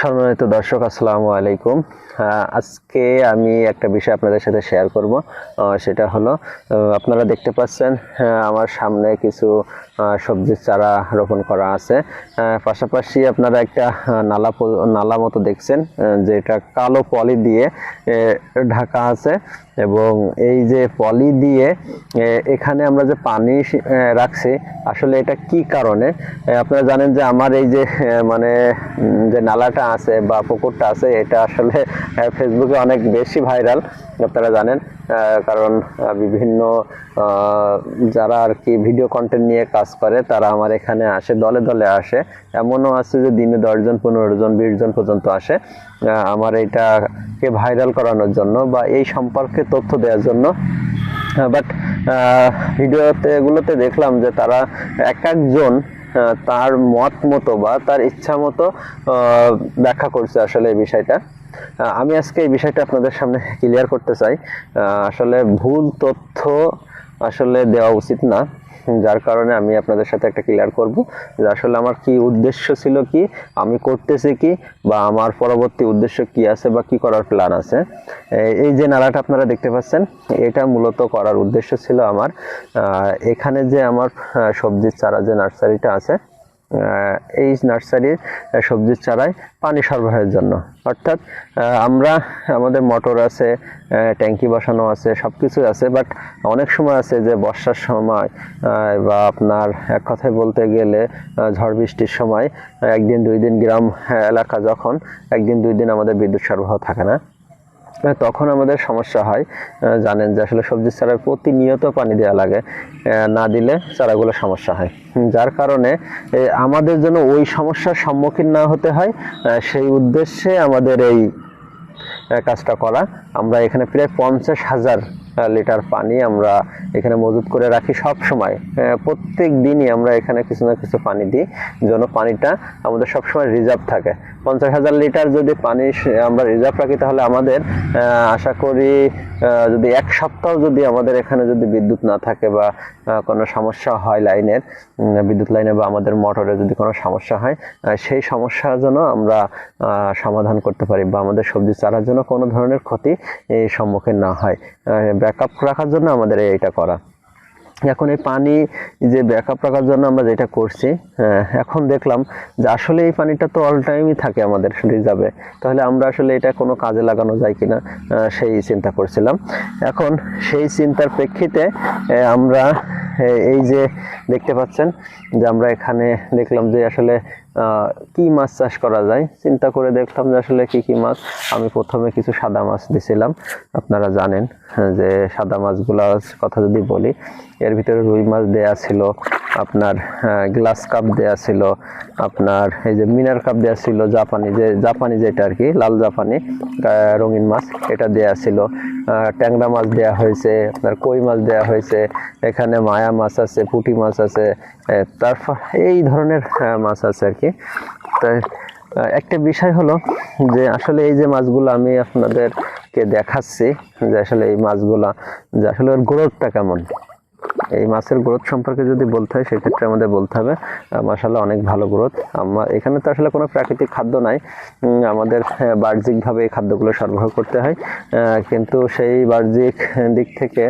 সম্মানিত দর্শক, আসসালামু আলাইকুম। আজকে আমি একটা বিষয় আপনাদের সাথে শেয়ার করব। সেটা হলো আপনারা দেখতে পাচ্ছেন আমার সামনে কিছু সবজির চারা রোপণ করা আছে। পাশাপাশি আপনারা একটা নালা নালা মতো দেখছেন যেটা কালো পলি দিয়ে ঢাকা আছে এবং এই যে পলি দিয়ে এখানে আমরা যে পানি রাখছি, আসলে এটা কি কারণে? আপনারা জানেন যে আমার এই যে মানে যে নালাটা আছে বা পুকুরটা আছে, এটা আসলে ফেসবুকে অনেক বেশি ভাইরাল, আপনারা জানেন কারণ বিভিন্ন যারা আর কি ভিডিও কন্টেন্ট নিয়ে কাজ করে, তারা আমার এখানে আসে, দলে দলে আসে। এমনও আছে যে দিনে দশজন, পনেরো জন, বিশ জন পর্যন্ত আসে। আমার এইটাকে ভাইরাল করানোর জন্য বা এই সম্পর্কে তথ্য দেওয়ার জন্য। বাট ভিডিওতে এগুলোতে দেখলাম যে তারা এক একজন তার মত মতো বা তার ইচ্ছা মতো ব্যাখ্যা করছে আসলে এই বিষয়টা। আমি আজকে এই বিষয়টা আপনাদের সামনে ক্লিয়ার করতে চাই। আসলে ভুল তথ্য আসলে দেওয়া উচিত না। যার কারণে আমি আপনাদের সাথে একটা ক্লিয়ার করব যে আসলে আমার কি উদ্দেশ্য ছিল কি, আমি করতেছি কি, বা আমার পরবর্তী উদ্দেশ্য কি আছে বা কি করার প্ল্যান আছে। এই- যে নালাটা আপনারা দেখতে পাচ্ছেন, এটা মূলত করার উদ্দেশ্য ছিল আমার। এখানে যে আমার সবজির চারা, যে নার্সারিটা আছে এই নার্সারির সবজির চারায় পানি সরবরাহের জন্য। অর্থাৎ আমরা আমাদের মোটর আছে ট্যাঙ্কি বসানো আছে সব কিছু আছে বাট অনেক সময় আছে যে বর্ষার সময় বা আপনার এক কথায় বলতে গেলে ঝড় বৃষ্টির সময়, একদিন, দুই দিন গ্রাম এলাকা যখন, একদিন, দুই দিন আমাদের বিদ্যুৎ সরবরাহ থাকে না। তখন আমাদের সমস্যা হয়। জানেন যে আসলে সবজি চারায় প্রতিনিয়ত পানি দেওয়া লাগে। না দিলে চারাগুলো সমস্যা হয়। যার কারণে আমাদের জন্য ওই সমস্যার সম্মুখীন না হতে হয়। সেই উদ্দেশ্যে আমাদের এই কাজটা করা। আমরা এখানে প্রায় পঞ্চাশ হাজার লিটার পানি আমরা এখানে মজুত করে রাখি সব সময়। প্রত্যেক দিনই আমরা এখানে কিছু না কিছু পানি দিই, যেন পানিটা আমাদের সব সময় রিজার্ভ থাকে। পঞ্চাশ হাজার লিটার যদি পানি আমরা রিজার্ভ রাখি, তাহলে আমাদের আশা করি যদি এক সপ্তাহ যদি আমাদের এখানে যদি বিদ্যুৎ না থাকে বা কোনো সমস্যা হয় লাইনের বিদ্যুৎ লাইনে বা আমাদের মোটরে যদি কোনো সমস্যা হয় সেই সমস্যার জন্য আমরা সমাধান করতে পারি বা আমাদের সবজি চারার জন্য কোনো ধরনের ক্ষতি সম্মুখীন না হয়। ব্যাকআপ রাখার জন্য আমাদের এইটা করা। এখন এই পানি যে ব্যাকআপ রাখার জন্য আমরা যেটা করছি হ্যাঁ, এখন দেখলাম যে আসলে এই পানিটা তো অল টাইমই থাকে আমাদের রিজার্ভে তাহলে আমরা আসলে এটা কোনো কাজে লাগানো যায় কিনা সেই চিন্তা করছিলাম। এখন সেই চিন্তার প্রেক্ষিতে আমরা এই যে দেখতে পাচ্ছেন যে আমরা এখানে দেখলাম যে আসলে কি মাছ চাষ করা যায়? চিন্তা করে দেখলাম যে আসলে কি কি মাছ। আমি প্রথমে কিছু সাদা মাছ দিছিলাম। আপনারা জানেন হ্যাঁ, যে সাদা মাছগুলোর কথা যদি বলি এর ভিতরে রুই মাছ দেয়া ছিল। আপনার গ্লাস কাপ দেয়া ছিল, আপনার এই যে মিনার কাপ দেয়া ছিল, জাপানি যে, জাপানি যেটা আর কি, লাল জাপানি রঙিন মাছ, এটা দেয়া ছিল। ট্যাংরা মাছ দেয়া হয়েছে, আপনার কই মাছ দেয়া হয়েছে, এখানে মায়া মাছ আছে, পুঁটি মাছ আছে তারপর এই ধরনের মাছ আছে আর কি। তাই একটা বিষয় হলো যে আসলে এই যে মাছগুলো আমি আপনাদেরকে দেখাচ্ছি, যে আসলে এই মাছগুলা, যে আসলে ওর গ্রোথটা কেমন। এই মাছের গ্রোথ সম্পর্কে যদি বলতে হয়, সেক্ষেত্রে আমাদের বলতে হবে মাসাল্লাহ অনেক ভালো গ্রোথ আমার এখানে তো আসলে কোনো প্রাকৃতিক খাদ্য নাই। আমাদের বাহ্যিকভাবে এই খাদ্যগুলো সরবরাহ করতে হয়। কিন্তু সেই বাহ্যিক দিক থেকে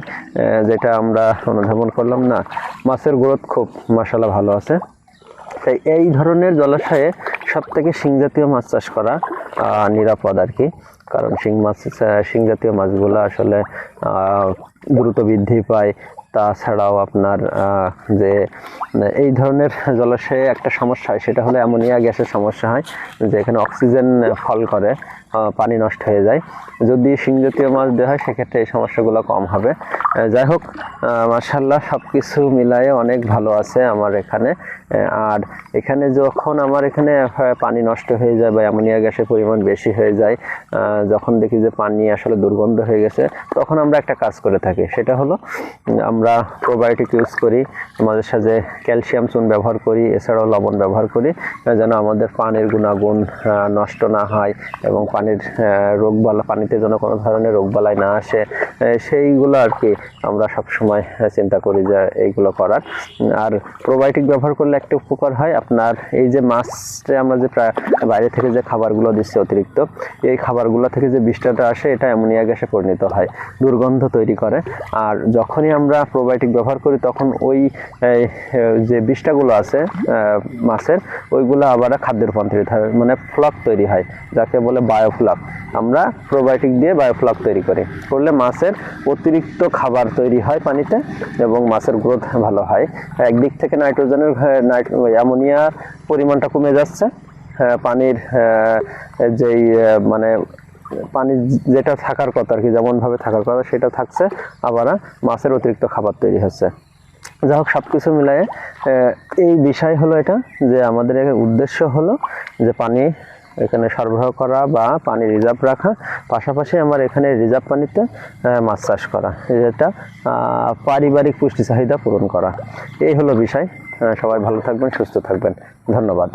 যেটা আমরা অনুধাবন করলাম না, মাছের গ্রোথ খুব মাসাল্লাহ ভালো আছে। তাই এই ধরনের জলাশয়ে সব থেকে শিং জাতীয় মাছ চাষ করা নিরাপদ আর কি। কারণ শিং মাছ শিং জাতীয় মাছগুলো আসলে দ্রুত বৃদ্ধি পায়। তাছাড়াও আপনার যে, এই ধরনের জলাশয়ে একটা সমস্যা হয়, সেটা হলো অ্যামোনিয়া গ্যাসের সমস্যা হয় যে এখানে অক্সিজেন ফল করে পানি নষ্ট হয়ে যায়। যদি শিং জাতীয় মাছ দেওয়া হয়, সেক্ষেত্রে এই সমস্যাগুলো কম হবে। যাই হোক মার্শাল্লাহ সব কিছু মিলায়ে অনেক ভালো আছে আমার এখানে। আর এখানে যখন আমার এখানে পানি নষ্ট হয়ে যায় বা অ্যামোনিয়া গ্যাসের পরিমাণ বেশি হয়ে যায় যখন দেখি যে পানি আসলে দুর্গন্ধ হয়ে গেছে, তখন আমরা একটা কাজ করে থাকি। সেটা হলো, আমরা প্রোবায়োটিক ইউজ করি, আমাদের সাথে ক্যালসিয়াম চুন ব্যবহার করি, এছাড়াও লবণ ব্যবহার করি, যেন আমাদের পানির গুণাগুণ নষ্ট না হয় এবং পানির রোগবালা, পানিতে যেন কোনো ধরনের রোগবালাই না আসে। সেইগুলো আর কি আমরা সবসময় চিন্তা করি যে এইগুলো করার। আর প্রোবায়োটিক ব্যবহার করলে একটা উপকার হয়, আপনার এই যে মাছটা আমরা যে বাইরে থেকে যে খাবারগুলো দিচ্ছি অতিরিক্ত, এই খাবারগুলো থেকে যে বিষটাটা আসে, এটা অ্যামোনিয়া গ্যাসে পরিণত হয়। দুর্গন্ধ তৈরি করে আর যখনই আমরা প্রোবায়োটিক ব্যবহার করি, তখন ওই যে বিষটাগুলো আছে মাছের, ওইগুলো আবার খাদ্যে রূপান্তরিত হয় মানে ফ্লক তৈরি হয়, যাকে বলে বায়োফ্লক আমরা প্রোবায়োটিক দিয়ে বায়োফ্লক তৈরি করি। করলে মাছের অতিরিক্ত খাবার তৈরি হয় পানিতে এবং মাছের গ্রোথ ভালো হয়। একদিক থেকে নাইট্রোজেনের নাইট অ্যামোনিয়ার পরিমাণটা কমে যাচ্ছে। পানির যেই মানে পানি যেটা থাকার কথা আর কি যেমন ভাবে থাকার কথা, সেটা থাকছে। আবার মাছের অতিরিক্ত খাবার তৈরি হচ্ছে। যাই হোক সব কিছু মিলায়ে এই বিষয় হলো এটা যে আমাদের উদ্দেশ্য হলো যে পানি এখানে সরবরাহ করা বা পানি রিজার্ভ রাখা। পাশাপাশি আমার এখানে রিজার্ভ পানিতে মাছ চাষ করা। যেটা পারিবারিক পুষ্টি চাহিদা পূরণ করা। এই হলো বিষয়। সবাই ভালো থাকবেন, সুস্থ থাকবেন। ধন্যবাদ।